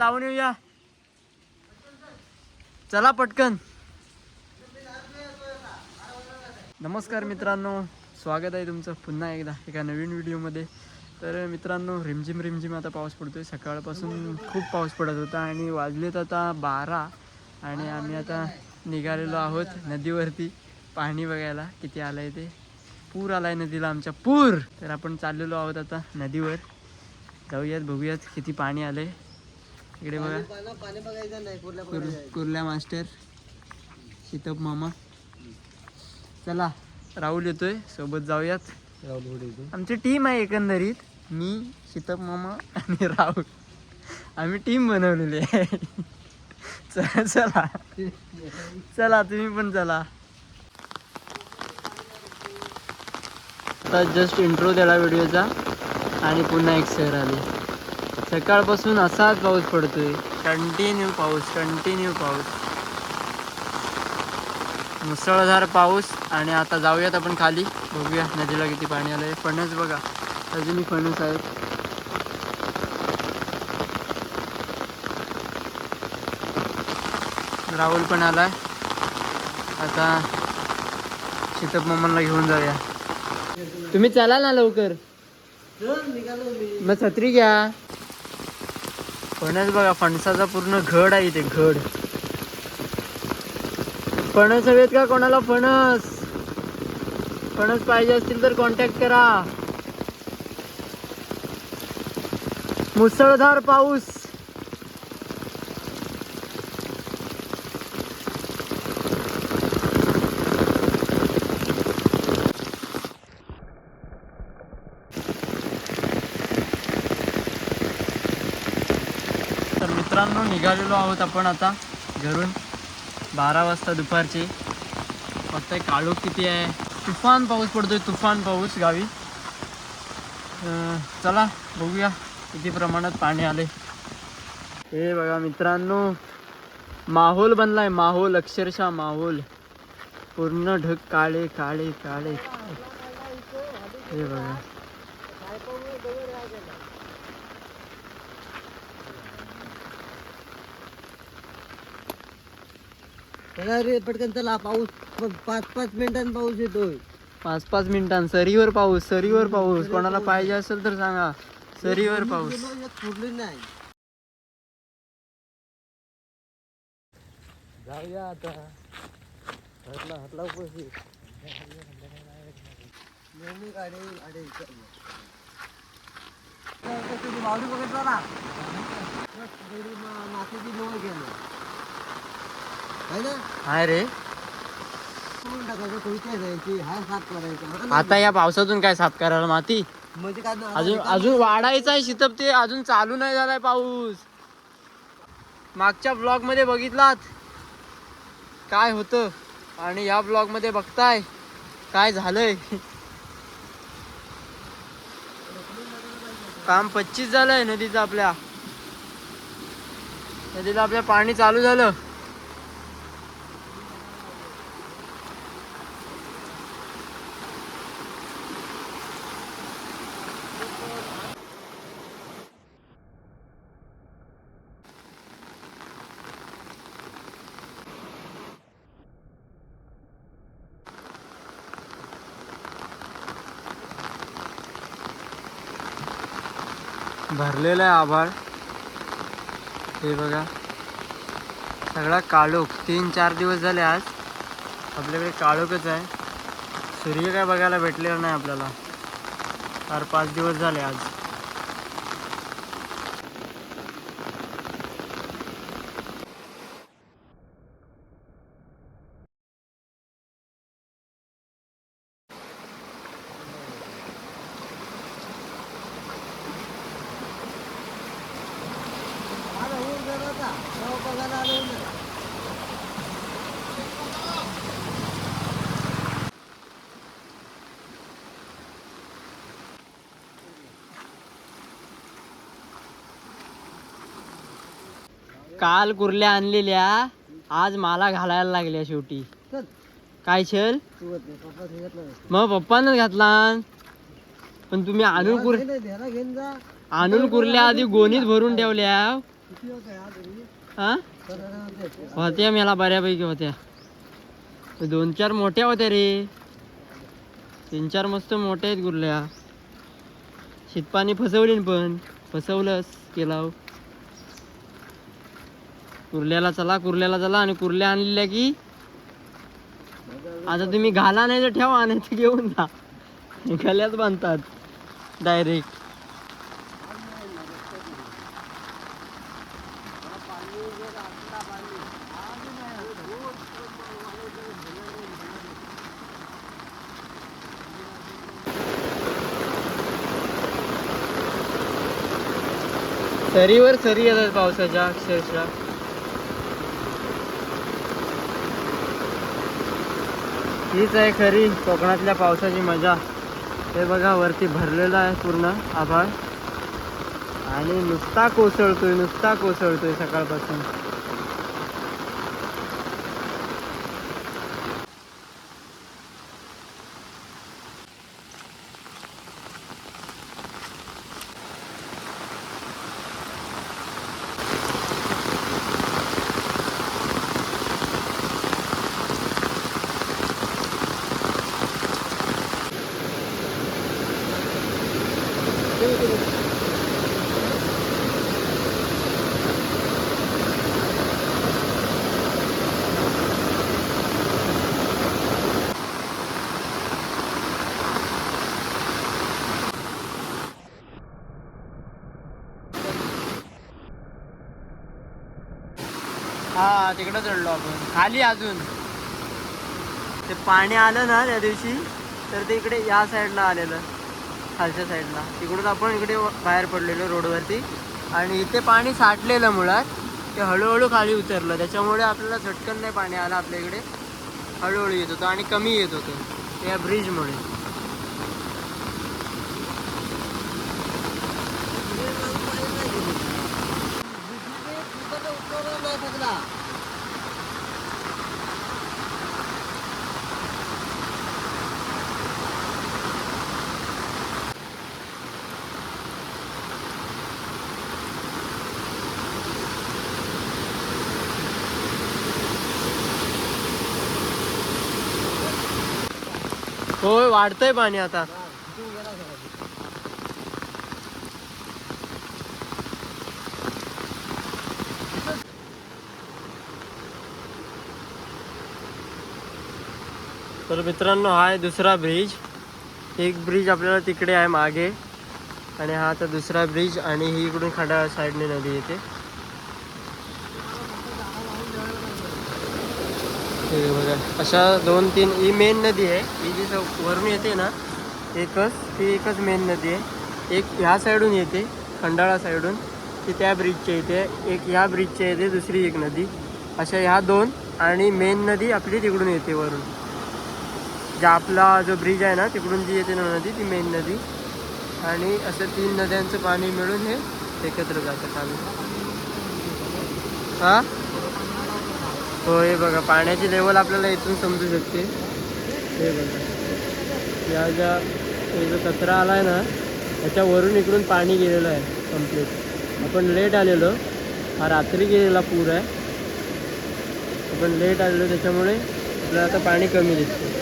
लावून येऊया? चला पटकन. नमस्कार मित्रांनो स्वागत आहे तुमचं पुन्हा एकदा एका नवीन व्हिडिओमध्ये. तर मित्रांनो रिमझिम रिमझिम आता पाऊस पडतोय. सकाळपासून खूप पाऊस पडत होता आणि वाजलेत आता बारा आणि आम्ही आता निघालेलो आहोत नदीवरती. पाणी बघायला किती आलं आहे ते. पूर आला आहे नदीला आमच्या. पूर! तर आपण चाललेलो आहोत आता नदीवर. जाऊयात बघूयात किती पाणी आलं आहे इकडे बघा. पाणी बघायचं नाही कुठल्या कुर- कुर्ल्या मास्टर शीतप मामा. चला राहुल येतोय सोबत जाऊयात. आमची टीम आहे एकंदरीत. मी शीतप मामा आणि राहुल. आम्ही टीम बनवलेली आहे. चला चला. चला तुम्ही पण चला. आता जस्ट इंट्रो दिला व्हिडिओचा आणि पुन्हा एक सर आले. सकाळपासून असाच पाऊस पडतोय. कंटिन्यू पाऊस कंटिन्यू पाऊस. मुसळधार पाऊस आणि आता जाऊयात आपण खाली. बघूया नदीला किती पाणी आलंय. फणस बघा. अजूनही फणस आहेत. राहुल पण आलाय. आता शीतप मामांना घेऊन जाऊया. तुम्ही चला ना लवकर. मग छत्री घ्या. फणस बघा फणसाचा पूर्ण घड आहे इथे घड. फणस हवेत का कोणाला फणस? फणस पाहिजे असतील तर कॉन्टॅक्ट करा. मुसळधार पाऊस तर मित्रांनो निघालेलो आहोत आपण आता घरून. बारा वाजता दुपारचे. फक्त काळोख किती आहे? तुफान पाऊस पडतोय तुफान पाऊस गावी. चला बघूया किती प्रमाणात पाणी आले. हे बघा मित्रांनो माहोल बनलाय माहोल अक्षरशः माहोल. पूर्ण ढग काळे काळे काळे. हे बघा. पटकन चला पाऊस. प- पाच पाच मिनिटांनी पाऊस येतोय. पाच पाच मिनिटां सरीवर पाऊस सरीवर पाऊस. कोणाला पाहिजे असेल तर सांगा. सरीवर पाऊस. फुटली नाही. जाऊया आता. हटला हटला उपस्थित नेहमी गाडी गाडी बावडी ना मा- मातीची जवळ गेलो है ना? हाय रे. सोडून टाकायचं? कोयत्या द्यायची हा साफ करायचा. आता या पावसातून काय साफ करायला माती? म्हणजे काय ना- अजून अजून वाढायचा आहे शितप ते. अजून चालू नाही झालाय पाऊस. मागच्या ब्लॉगमध्ये बघितलात? काय होतं? आणि या ब्लॉगमध्ये बघताय? काय झालंय? काम पच्चीस झालंय नदीचं आपल्या. नदीला आपल्या पाणी चालू झालं. भरलेलं आहे आभाळ. हे बघा. सगळा काळोख तीन चार दिवस झाले आज. आपल्याकडे काळोखच आहे. सूर्य काय बघायला भेटलेला नाही आपल्याला. चार पाच दिवस झाले आज. काल कुर्ल्या आणलेल्या आज मला घालायला लागल्या शेवटी. चल. काय छल. मग पप्पानच घातला. पण तुम्ही आणून कुर आणून कुर्ल्या आधी गोणीत भरून ठेवल्या. हा? होत्या. मला बऱ्यापैकी होत्या. दोन चार मोठ्या होत्या रे. तीन चार मस्त मोठ्या आहेत गुरल्या शेतपाणी फसवली पण. फसवलंच केला कुर्ल्याला चला कुर्ल्याला चला आणि कुर्ल्या आणलेल्या की आता तुम्ही घाला नाही तर ठेवा नाही तर घेऊन जा. गल्यात बांधतात डायरेक्ट सरीवर सरी येतात पावसाच्या अक्षरशः. हीच आहे खरी कोकणातल्या पावसाची मजा. हे बघा वरती भरलेलं आहे पूर्ण आभाळ. आणि नुसता कोसळतोय नुसता कोसळतोय सकाळपासून. हा तिकडं चढलो आपण. खाली अजून. ते पाणी आलं ना त्या दिवशी तर ते इकडे या साईडला आलेलं. खालच्या साईडला. तिकडून आपण इकडे व- बाहेर पडलेलो रोडवरती. आणि इथे पाणी साठलेलं मुळात. ते हळूहळू खाली उतरलं. त्याच्यामुळे आपल्याला झटकन नाही पाणी आलं आपल्या इकडे. हळूहळू येत होतं आणि कमी येत होतं. या ब्रिजमुळे होय वाढतंय पाणी आता. तर मित्रांनो हा आहे दुसरा ब्रिज. एक ब्रिज आपल्याला तिकडे आहे मागे. आणि हा आता दुसरा ब्रिज आणि ही इकडून खंडाळा साईडने नदी येते. हे बघा. अशा दोन तीन ही मेन नदी आहे. ही जी स- वरून येते ना एकच ती एकच मेन नदी आहे. एक ह्या साईडून येते खंडाळा साईडून. ती त्या ब्रिजच्या येते एक ह्या ब्रिजच्या येते दुसरी एक नदी. अशा ह्या दोन आणि मेन नदी आपली तिकडून येते वरून. ज्या आपला जो ब्रिज आहे ना तिकडून जी येते ना नदी ती मेन नदी. आणि असं तीन नद्यांचं पाणी मिळून हे एकत्र जातं खाली. हां? हो हे बघा पाण्याची लेवल आपल्याला इथून समजू शकते. हे बघा. या ज्या जो कचरा आला आहे ना त्याच्यावरून इकडून पाणी गेलेलं आहे कंप्लीट आपण लेट आलेलो. हा रात्री गेलेला पूर आहे. आपण लेट आलेलो त्याच्यामुळे आपल्याला आता पाणी कमी दिसतं